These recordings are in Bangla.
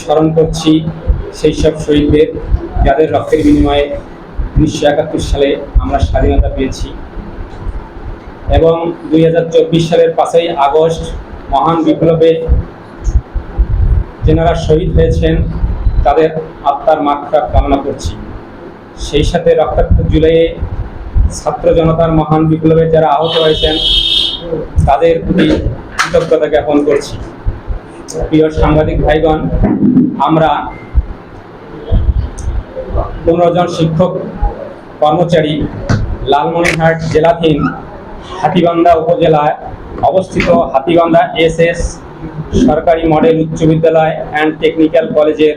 স্মরণ করছি সেই সব শহীদদের যাদের রক্তের বিনিময়ে উনিশশো একাত্তর সালে আমরা স্বাধীনতা পেয়েছি। এবং দুই হাজার চব্বিশ সালের পাঁচই আগস্ট মহান বিপ্লবে যেনারা শহীদ হয়েছেন, তাদের আত্মার মাত্রা কামনা করছি। সেই সাথে রক্তাক্ত জুলাইয়ে ছাত্র জনতার মহান বিপ্লবে যারা আহত হয়েছেন, তাদের প্রতি কৃতজ্ঞতা জ্ঞাপন করছি। প্রিয় সাংবাদিক ভাইগণ, আমরা পনেরো জন শিক্ষক, কর্মচারী লালমনিরহাট জেলাধীন হাতিবান্ধা উপজেলায় অবস্থিত হাতিবান্ধা এস এস সরকারি মডেল উচ্চ বিদ্যালয় অ্যান্ড টেকনিক্যাল কলেজের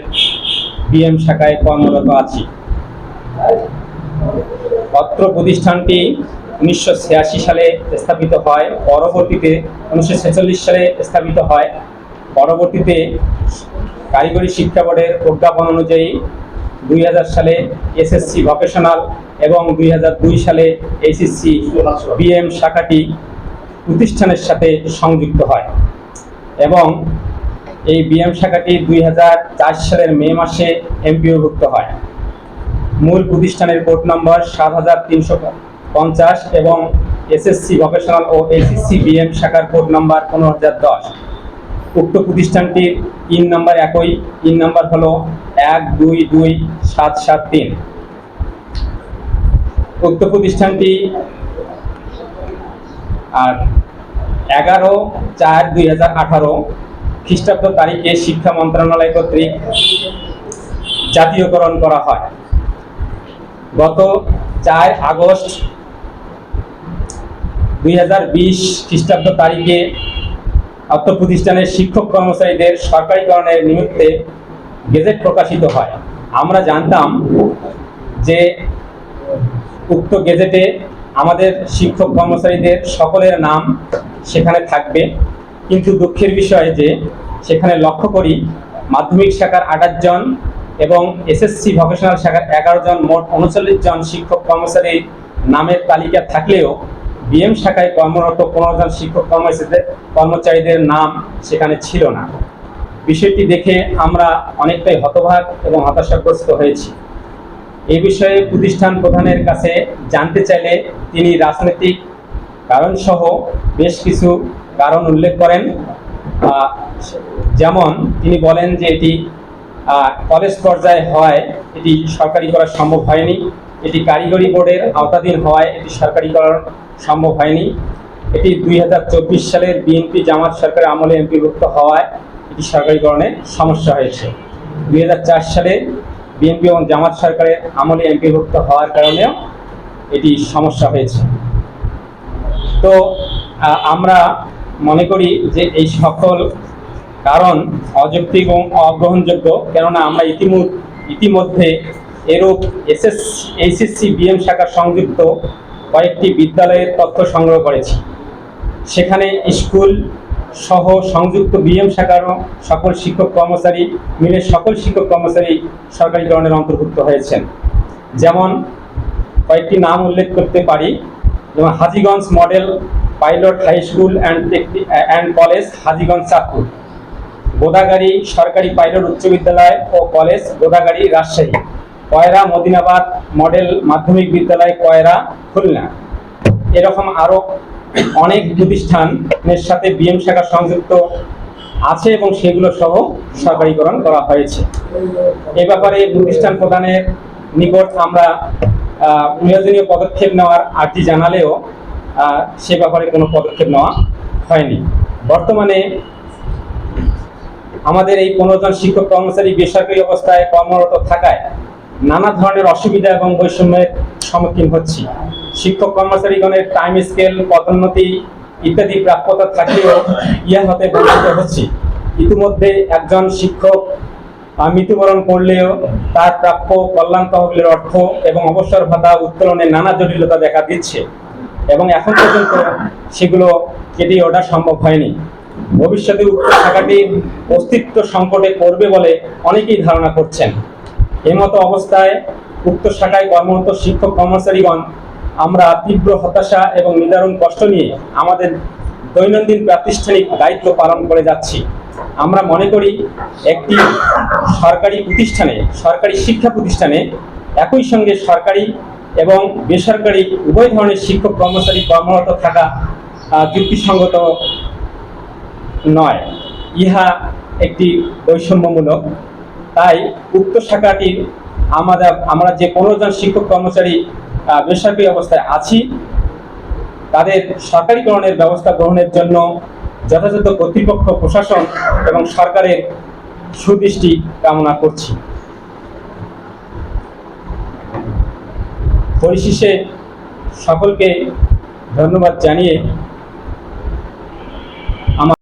বিএম শাখায় কর্মরত আছি। অত্র প্রতিষ্ঠানটি উনিশশো ছিয়াশি সালে স্থাপিত হয়, পরবর্তীতে উনিশশো সালে স্থাপিত হয়। পরবর্তীতে কারিগরি শিক্ষা বোর্ডের প্রজ্ঞাপন অনুযায়ী দুই হাজার সালে এসএসসি ভোকেশনাল এবং দুই হাজার দুই সালে এইচএসসি বিএম শাখাটি প্রতিষ্ঠানের সাথে সংযুক্ত হয় এবং এই বিএম শাখাটি দুই হাজার চার সালের মে মাসে এমপিওভুক্ত হয়। মূল প্রতিষ্ঠানের কোড নম্বর সাত হাজার তিনশো পঞ্চাশ এবং এসএসসি ভোকেশনাল ও এসএসসি বিএম শাখার কোড নম্বর পনেরো হাজার দশ। উক্ত প্রতিষ্ঠানটির ইন নাম্বার একই, ইন নাম্বার হলো এক, দুই দুই, সাত সাত, তিন। উক্ত প্রতিষ্ঠানটি আর এগারো চার দুই হাজার আঠারো খ্রিস্টাব্দ তারিখে শিক্ষা মন্ত্রণালয় কর্তৃক জাতীয়করণ করা হয়। গত চার আগস্ট দুই হাজার বিশ খ্রিস্টাব্দ তারিখে অর্থ প্রতিষ্ঠানের শিক্ষক কর্মচারীদের সরকারিকরণের নিমিত্তে গেজেট প্রকাশিত হয়। আমরা জানতাম যে উক্ত গেজেটে আমাদের শিক্ষক কর্মচারীদের সকলের নাম সেখানে থাকবে। কিন্তু দুঃখের বিষয় যে সেখানে লক্ষ্য করি মাধ্যমিক শাখার আঠাশ জন এবং এসএসসি ভোকেশনাল শাখার এগারো জন মোট উনচল্লিশ জন শিক্ষক কর্মচারীর নামের তালিকা থাকলেও বিএম শাখায় কর্মরত পনেরো জন শিক্ষক কর্মচারীদের কর্মচারীদের নাম সেখানে ছিল না। বিষয়টি দেখে আমরা অনেকটাই হতভাগ এবং হতাশাগ্রস্ত হয়েছি। এই বিষয়ে প্রতিষ্ঠান প্রধানের কাছে জানতে চাইলে তিনি রাজনৈতিক কারণ সহ বেশ কিছু কারণ উল্লেখ করেন। যেমন তিনি বলেন যে এটি কলেজ পর্যায়ে হয়, এটি সরকারি করা সম্ভব হয়নি। এটি কারিগরি বোর্ডের আওতাধীন হওয়ায় এটি সরকারি করা সম্ভব হয়নি। এটি দুই হাজার চব্বিশ সালের বিএনপি জামাত সরকারের আমলে এমপিভুক্ত হওয়ায় এটি সরকারিকরণে সমস্যা হয়েছে। দুই হাজার চার সালে বিএনপি এবং জামাত সরকারের আমলে এমপিভুক্ত হওয়ার কারণেও এটি সমস্যা হয়েছে। তো আমরা মনে করি যে এই সকল কারণ অযৌক্তিক এবং অগ্রহণযোগ্য, কেননা আমরা ইতিমধ্যে ইতিমধ্যে এরূপ এসএস, এইচএসসি, বিএম শাখা সংযুক্ত কয়েকটি বিদ্যালয়ের তথ্য সংগ্রহ করেছি। সেখানে স্কুল সহ সংযুক্ত বিএম শাখারও সকল শিক্ষক কর্মচারী মিলে সকল শিক্ষক কর্মচারী সরকারিকরণের অন্তর্ভুক্ত হয়েছেন। যেমন কয়েকটি নাম উল্লেখ করতে পারি, যেমন Hajiganj model pilot high school and and college Hajiganj Chandpur. Godagari সরকারি পাইলট উচ্চ বিদ্যালয় ও কলেজ গোদাগাড়ি রাজশাহী। কয়রা মদিনাবাদ মডেল মাধ্যমিক বিদ্যালয় কয়রা খুলনা। এরকম আরও অনেক প্রতিষ্ঠানের সাথে বিএম শাখা সংযুক্ত আছে এবং সেগুলো সহ সরকারিকরণ করা হয়েছে। এ ব্যাপারে প্রতিষ্ঠান প্রধানের নিকট আমরা প্রয়োজনীয় পদক্ষেপ নেওয়ার আর্জি জানালেও সে ব্যাপারে কোনো পদক্ষেপ নেওয়া হয়নি। বর্তমানে আমাদের এই পনেরো জন শিক্ষক কর্মচারী বেসরকারি অবস্থায় কর্মরত থাকায় নানা ধরনের অসুবিধা এবং বৈষম্যের সম্মুখীন হচ্ছি। শিক্ষক কর্মচারীগণের টাইম স্কেল পদোন্নতি ইত্যাদি প্রাপ্যতা থাকলেও ইহা হতে বঞ্চিত হচ্ছি। ইতিমধ্যে একজন শিক্ষক মৃত্যুবরণ করলেও তার প্রাপ্য কল্যাণ তহবিলের অর্থ এবং অবসর ভাতা উত্তোলনে নানা জটিলতা দেখা দিচ্ছে এবং এখন পর্যন্ত সেগুলো কেটে ওঠা সম্ভব হয়নি। ভবিষ্যতে উক্ত শাখাটির অস্তিত্ব সংকটে পড়বে বলে অনেকেই ধারণা করছেন। এমতো অবস্থায় উক্ত শাখায় কর্মরত শিক্ষক কর্মচারীগণ, আমরা তীব্র হতাশা এবং নিদারুণ কষ্ট নিয়ে আমাদের দৈনন্দিন প্রাতিষ্ঠানিক দায়িত্ব পালন করে যাচ্ছি। আমরা মনে করি, একটি সরকারি প্রতিষ্ঠানে, সরকারি শিক্ষা প্রতিষ্ঠানে একই সঙ্গে সরকারি এবং বেসরকারি উভয় ধরনের শিক্ষক কর্মচারী কর্মরত থাকা যুক্তিসঙ্গত নয়। ইহা একটি বৈষম্যমূলক তাই উক্ত শাখাটির আমাদের, আমরা যে পনেরো জন শিক্ষক কর্মচারী বেসরকারি অবস্থায় আছি, তাদের সরকারিকরণের ব্যবস্থা গ্রহণের জন্য যথাযথ কর্তৃপক্ষ, প্রশাসন এবং সরকারের সুদৃষ্টি কামনা করছি। পরিশেষে সকলকে ধন্যবাদ জানিয়ে